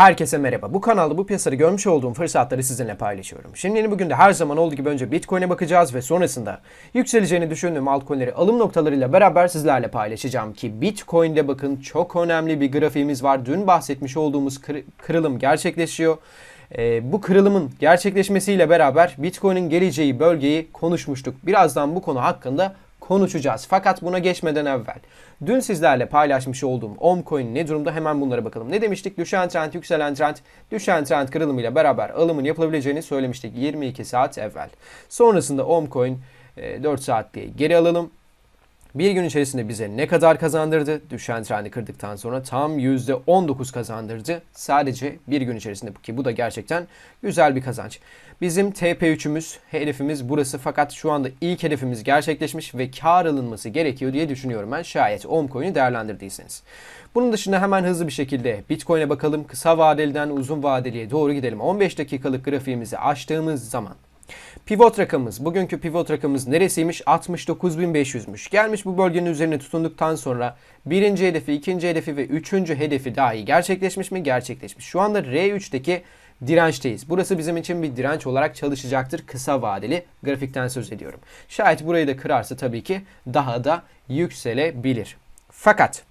Herkese merhaba. Bu kanalda bu piyasada görmüş olduğum fırsatları sizinle paylaşıyorum. Şimdi bugün de her zaman olduğu gibi önce Bitcoin'e bakacağız ve sonrasında yükseleceğini düşündüğüm altcoin'leri alım noktalarıyla beraber sizlerle paylaşacağım ki Bitcoin'de bakın çok önemli bir grafiğimiz var. Dün bahsetmiş olduğumuz kır- kırılım gerçekleşiyor. Ee, bu kırılımın gerçekleşmesiyle beraber Bitcoin'in geleceği bölgeyi konuşmuştuk. Birazdan bu konu hakkında konuşacağız. Fakat buna geçmeden evvel dün sizlerle paylaşmış olduğum Omcoin ne durumda hemen bunlara bakalım. Ne demiştik? Düşen trend, yükselen trend, düşen trend kırılımıyla beraber alımın yapılabileceğini söylemiştik 22 saat evvel. Sonrasında Omcoin e, 4 saat diye geri alalım. Bir gün içerisinde bize ne kadar kazandırdı? Düşen trendi kırdıktan sonra tam %19 kazandırdı. Sadece bir gün içerisinde ki bu da gerçekten güzel bir kazanç. Bizim TP3'ümüz, hedefimiz burası fakat şu anda ilk hedefimiz gerçekleşmiş ve kar alınması gerekiyor diye düşünüyorum ben şayet Omcoin'i değerlendirdiyseniz. Bunun dışında hemen hızlı bir şekilde Bitcoin'e bakalım. Kısa vadeliden uzun vadeliye doğru gidelim. 15 dakikalık grafiğimizi açtığımız zaman Pivot rakamımız, bugünkü pivot rakamımız neresiymiş? 69.500'müş. Gelmiş bu bölgenin üzerine tutunduktan sonra birinci hedefi, ikinci hedefi ve üçüncü hedefi dahi gerçekleşmiş mi? Gerçekleşmiş. Şu anda R3'teki dirençteyiz. Burası bizim için bir direnç olarak çalışacaktır. Kısa vadeli grafikten söz ediyorum. Şayet burayı da kırarsa tabii ki daha da yükselebilir. Fakat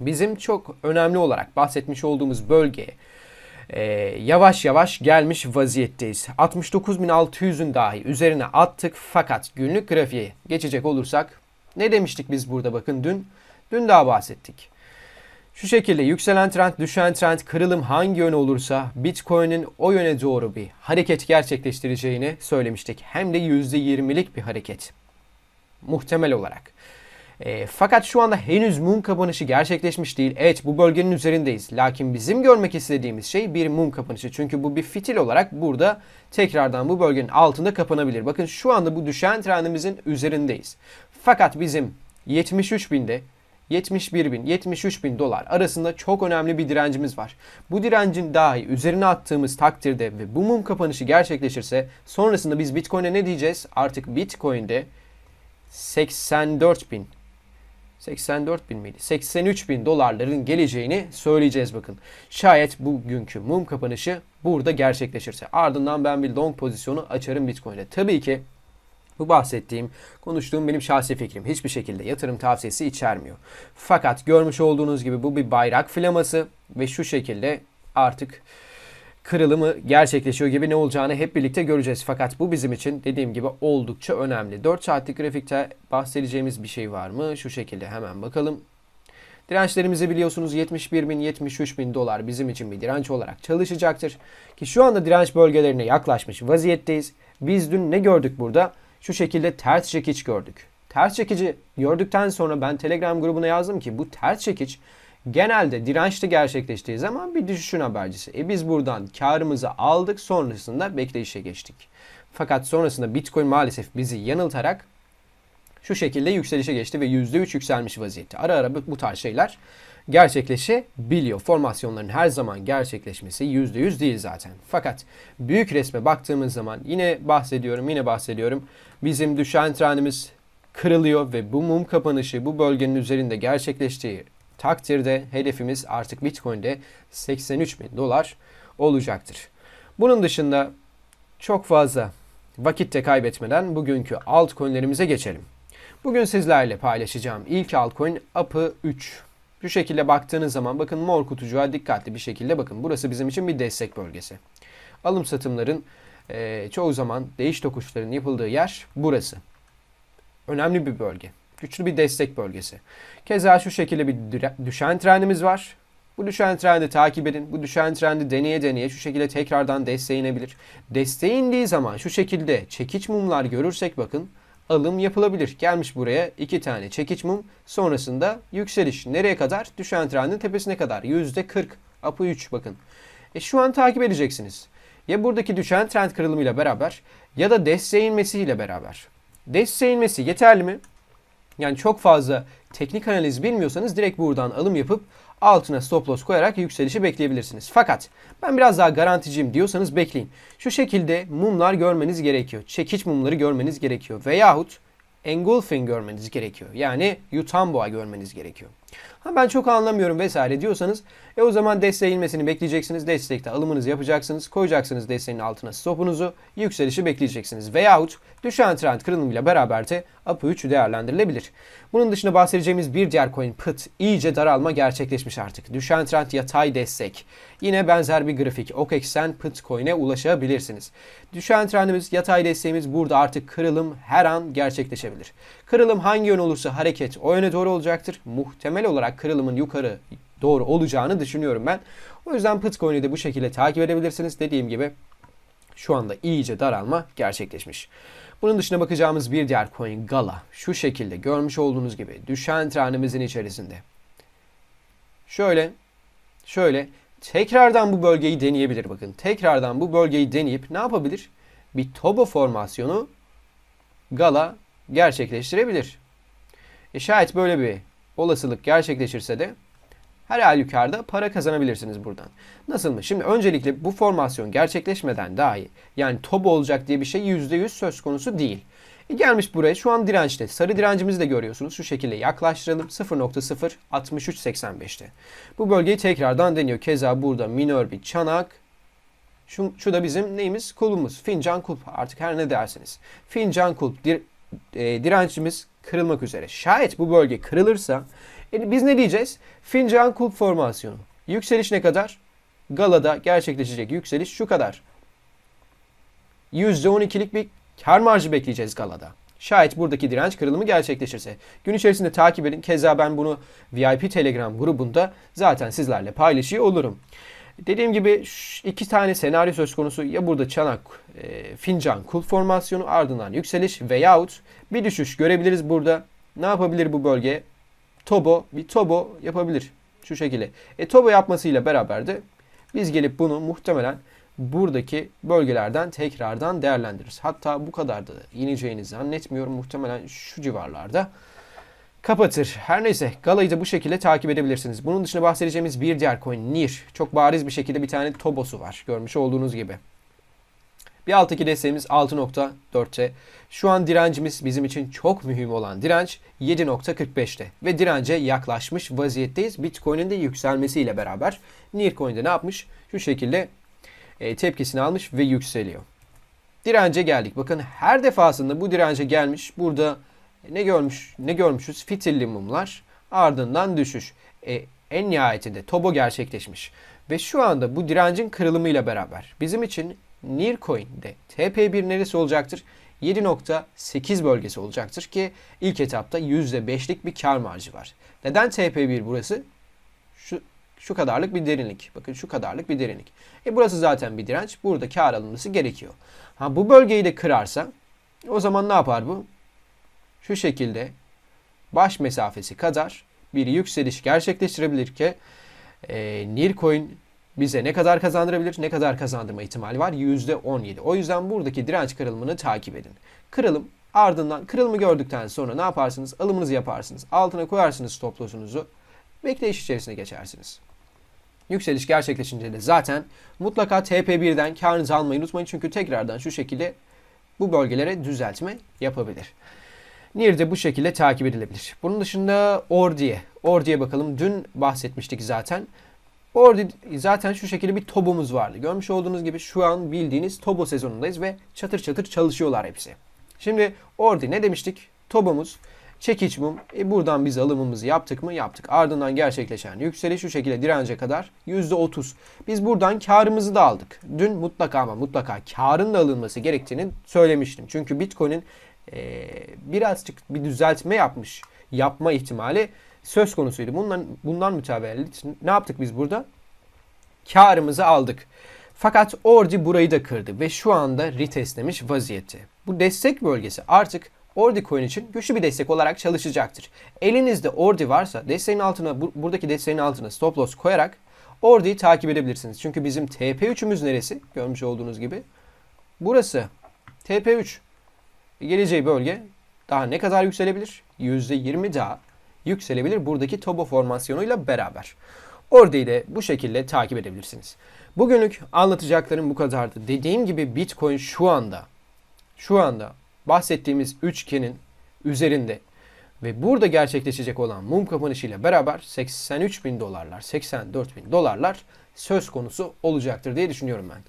bizim çok önemli olarak bahsetmiş olduğumuz bölgeye e, yavaş yavaş gelmiş vaziyetteyiz. 69.600'ün dahi üzerine attık fakat günlük grafiğe geçecek olursak ne demiştik biz burada bakın dün? Dün daha bahsettik. Şu şekilde yükselen trend, düşen trend, kırılım hangi yöne olursa Bitcoin'in o yöne doğru bir hareket gerçekleştireceğini söylemiştik. Hem de %20'lik bir hareket. Muhtemel olarak. E, fakat şu anda henüz mum kapanışı gerçekleşmiş değil. Evet bu bölgenin üzerindeyiz. Lakin bizim görmek istediğimiz şey bir mum kapanışı. Çünkü bu bir fitil olarak burada tekrardan bu bölgenin altında kapanabilir. Bakın şu anda bu düşen trendimizin üzerindeyiz. Fakat bizim 73 binde 71 bin, 73 bin dolar arasında çok önemli bir direncimiz var. Bu direncin dahi üzerine attığımız takdirde ve bu mum kapanışı gerçekleşirse sonrasında biz Bitcoin'e ne diyeceğiz? Artık Bitcoin'de 84 bin 84 bin miydi? 83 bin dolarların geleceğini söyleyeceğiz bakın. Şayet bugünkü mum kapanışı burada gerçekleşirse. Ardından ben bir long pozisyonu açarım Bitcoin'e. Tabii ki bu bahsettiğim, konuştuğum benim şahsi fikrim. Hiçbir şekilde yatırım tavsiyesi içermiyor. Fakat görmüş olduğunuz gibi bu bir bayrak flaması ve şu şekilde artık kırılımı gerçekleşiyor gibi ne olacağını hep birlikte göreceğiz. Fakat bu bizim için dediğim gibi oldukça önemli. 4 saatlik grafikte bahsedeceğimiz bir şey var mı? Şu şekilde hemen bakalım. Dirençlerimizi biliyorsunuz 71 bin 73 bin dolar bizim için bir direnç olarak çalışacaktır. Ki şu anda direnç bölgelerine yaklaşmış vaziyetteyiz. Biz dün ne gördük burada? Şu şekilde ters çekiç gördük. Ters çekici gördükten sonra ben Telegram grubuna yazdım ki bu ters çekiç genelde dirençli gerçekleştiği zaman bir düşüşün habercisi. E biz buradan karımızı aldık sonrasında bekleyişe geçtik. Fakat sonrasında Bitcoin maalesef bizi yanıltarak şu şekilde yükselişe geçti ve %3 yükselmiş vaziyette. Ara ara bu tarz şeyler gerçekleşebiliyor. Formasyonların her zaman gerçekleşmesi %100 değil zaten. Fakat büyük resme baktığımız zaman yine bahsediyorum, yine bahsediyorum. Bizim düşen trendimiz kırılıyor ve bu mum kapanışı bu bölgenin üzerinde gerçekleştiği takdirde hedefimiz artık Bitcoin'de 83 bin dolar olacaktır. Bunun dışında çok fazla vakitte kaybetmeden bugünkü altcoin'lerimize geçelim. Bugün sizlerle paylaşacağım ilk altcoin API 3. Şu şekilde baktığınız zaman bakın mor kutucuğa dikkatli bir şekilde bakın. Burası bizim için bir destek bölgesi. Alım satımların eee, çoğu zaman değiş tokuşların yapıldığı yer burası. Önemli bir bölge. Güçlü bir destek bölgesi. Keza şu şekilde bir düşen trendimiz var. Bu düşen trendi takip edin. Bu düşen trendi deneye deneye şu şekilde tekrardan desteğe inebilir. Desteğe indiği zaman şu şekilde çekiç mumlar görürsek bakın alım yapılabilir. Gelmiş buraya iki tane çekiç mum. Sonrasında yükseliş. Nereye kadar? Düşen trendin tepesine kadar. %40. Apı 3 bakın. E şu an takip edeceksiniz. Ya buradaki düşen trend kırılımıyla beraber ya da desteğe inmesiyle beraber. Desteğe inmesi yeterli mi? Yani çok fazla teknik analiz bilmiyorsanız direkt buradan alım yapıp altına stop loss koyarak yükselişi bekleyebilirsiniz. Fakat ben biraz daha garanticiyim diyorsanız bekleyin. Şu şekilde mumlar görmeniz gerekiyor. Çekiç mumları görmeniz gerekiyor. Veyahut engulfing görmeniz gerekiyor. Yani yutan boğa görmeniz gerekiyor. Ha ben çok anlamıyorum vesaire diyorsanız e o zaman desteğe inmesini bekleyeceksiniz. Destekte alımınızı yapacaksınız. Koyacaksınız desteğin altına stopunuzu. Yükselişi bekleyeceksiniz. Veyahut düşen trend kırılımıyla beraber de APU3 değerlendirilebilir. Bunun dışında bahsedeceğimiz bir diğer coin PIT iyice daralma gerçekleşmiş artık. Düşen trend yatay destek. Yine benzer bir grafik. OKEX'ten PIT coin'e ulaşabilirsiniz. Düşen trendimiz yatay desteğimiz burada artık kırılım her an gerçekleşebilir. Kırılım hangi yön olursa hareket o yöne doğru olacaktır. Muhtemel olarak kırılımın yukarı doğru olacağını düşünüyorum ben. O yüzden Bitcoin'i de bu şekilde takip edebilirsiniz. Dediğim gibi şu anda iyice daralma gerçekleşmiş. Bunun dışına bakacağımız bir diğer coin Gala. Şu şekilde görmüş olduğunuz gibi düşen trendimizin içerisinde. Şöyle, şöyle tekrardan bu bölgeyi deneyebilir bakın. Tekrardan bu bölgeyi deneyip ne yapabilir? Bir Tobo formasyonu Gala gerçekleştirebilir. E şayet böyle bir olasılık gerçekleşirse de her halükarda para kazanabilirsiniz buradan. Nasıl mı? Şimdi öncelikle bu formasyon gerçekleşmeden dahi yani top olacak diye bir şey %100 söz konusu değil. E gelmiş buraya şu an dirençte. Sarı direncimizi de görüyorsunuz. Şu şekilde yaklaştıralım. 0.06385'te. Bu bölgeyi tekrardan deniyor. Keza burada minör bir çanak. Şu, şu da bizim neyimiz? Kulbumuz. Fincan kulp. Artık her ne dersiniz. Fincan kulp dir, e, direncimiz kırılmak üzere. Şayet bu bölge kırılırsa e, biz ne diyeceğiz? Fincan kulp formasyonu. Yükseliş ne kadar? Galada gerçekleşecek yükseliş şu kadar. %12'lik bir kar marjı bekleyeceğiz galada. Şayet buradaki direnç kırılımı gerçekleşirse. Gün içerisinde takip edin. Keza ben bunu VIP Telegram grubunda zaten sizlerle paylaşıyor olurum. Dediğim gibi iki tane senaryo söz konusu. Ya burada çanak, e, fincan, kul formasyonu ardından yükseliş veyahut bir düşüş görebiliriz burada. Ne yapabilir bu bölge? Tobo, bir tobo yapabilir. Şu şekilde. E tobo yapmasıyla beraber de biz gelip bunu muhtemelen buradaki bölgelerden tekrardan değerlendiririz. Hatta bu kadar da ineceğini zannetmiyorum. Muhtemelen şu civarlarda kapatır. Her neyse Gala'yı da bu şekilde takip edebilirsiniz. Bunun dışında bahsedeceğimiz bir diğer coin NIR. Çok bariz bir şekilde bir tane Tobo'su var. Görmüş olduğunuz gibi. Bir alttaki desteğimiz 6.4'te. Şu an direncimiz bizim için çok mühim olan direnç 7.45'te. Ve dirence yaklaşmış vaziyetteyiz. Bitcoin'in de yükselmesiyle beraber Nearcoin'de ne yapmış? Şu şekilde e, tepkisini almış ve yükseliyor. Dirence geldik. Bakın her defasında bu dirence gelmiş. Burada ne görmüş ne görmüşüz? Fitilli mumlar. Ardından düşüş. E, en nihayetinde Tobo gerçekleşmiş. Ve şu anda bu direncin kırılımıyla beraber bizim için Nearcoin'de TP1 neresi olacaktır? 7.8 bölgesi olacaktır ki ilk etapta %5'lik bir kar marjı var. Neden TP1 burası? Şu, şu kadarlık bir derinlik. Bakın şu kadarlık bir derinlik. E burası zaten bir direnç. Burada kar alınması gerekiyor. Ha bu bölgeyi de kırarsa o zaman ne yapar bu? Şu şekilde baş mesafesi kadar bir yükseliş gerçekleştirebilir ki e, Nearcoin bize ne kadar kazandırabilir, ne kadar kazandırma ihtimali var? %17. O yüzden buradaki direnç kırılımını takip edin. Kırılım ardından kırılımı gördükten sonra ne yaparsınız? Alımınızı yaparsınız. Altına koyarsınız stop loss'unuzu. Bekleyiş içerisine geçersiniz. Yükseliş gerçekleşince de zaten mutlaka TP1'den karınızı almayı unutmayın. Çünkü tekrardan şu şekilde bu bölgelere düzeltme yapabilir. NIR de bu şekilde takip edilebilir. Bunun dışında Ordi'ye. Ordi'ye bakalım. Dün bahsetmiştik zaten. Orada zaten şu şekilde bir tobomuz vardı. Görmüş olduğunuz gibi şu an bildiğiniz tobo sezonundayız ve çatır çatır çalışıyorlar hepsi. Şimdi orada ne demiştik? Tobomuz çekiç mum. E buradan biz alımımızı yaptık mı? Yaptık. Ardından gerçekleşen yükseliş şu şekilde dirence kadar %30. Biz buradan karımızı da aldık. Dün mutlaka ama mutlaka karın da alınması gerektiğini söylemiştim. Çünkü Bitcoin'in e, birazcık bir düzeltme yapmış yapma ihtimali söz konusuydu. Bundan, bundan mütevellit ne yaptık biz burada? Karımızı aldık. Fakat Ordi burayı da kırdı ve şu anda retestlemiş vaziyette. Bu destek bölgesi artık Ordi coin için güçlü bir destek olarak çalışacaktır. Elinizde Ordi varsa desteğin altına bu, buradaki desteğin altına stop loss koyarak Ordi'yi takip edebilirsiniz. Çünkü bizim TP3'ümüz neresi? Görmüş olduğunuz gibi. Burası. TP3. Geleceği bölge daha ne kadar yükselebilir? %20 daha yükselebilir buradaki Tobo formasyonuyla beraber. Orayı da bu şekilde takip edebilirsiniz. Bugünlük anlatacaklarım bu kadardı. Dediğim gibi Bitcoin şu anda şu anda bahsettiğimiz üçgenin üzerinde Ve burada gerçekleşecek olan mum kapanışıyla beraber 83 bin dolarlar, 84 bin dolarlar söz konusu olacaktır diye düşünüyorum ben.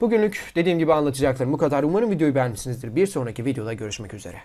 Bugünlük dediğim gibi anlatacaklarım bu kadar. Umarım videoyu beğenmişsinizdir. Bir sonraki videoda görüşmek üzere.